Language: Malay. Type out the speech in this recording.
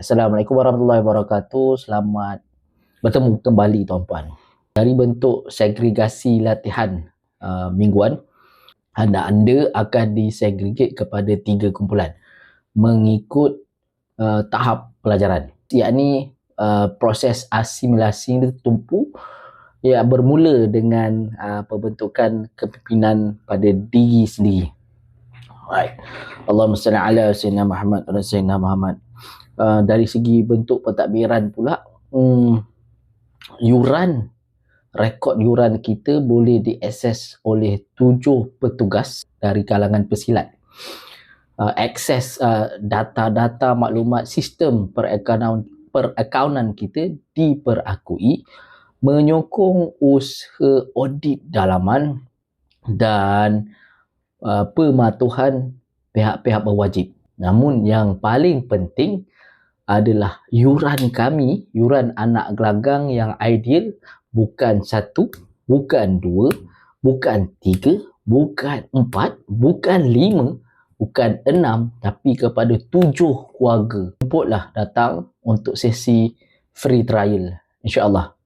Assalamualaikum warahmatullahi wabarakatuh. Selamat bertemu kembali tuan-puan. Dari bentuk segregasi latihan uh, mingguan, anda-anda akan disegregate kepada tiga kumpulan mengikut uh, tahap pelajaran. Yakni uh, proses asimilasi ini tumpu ya bermula dengan uh, pembentukan kepimpinan pada diri sendiri. Right. Allahumma salli ala sayyidina Muhammad wa sayyidina Muhammad. Uh, dari segi bentuk pentadbiran pula, um, yuran rekod yuran kita boleh diakses oleh tujuh petugas dari kalangan pesilat. Uh, akses uh, data-data maklumat sistem perakaunan perakaunan kita diperakui menyokong usaha audit dalaman dan uh, pematuhan pihak-pihak berwajib. Namun yang paling penting adalah yuran kami, yuran anak gelagang yang ideal bukan satu, bukan dua, bukan tiga, bukan empat, bukan lima, bukan enam tapi kepada tujuh keluarga. Jemputlah datang untuk sesi free trial insyaAllah.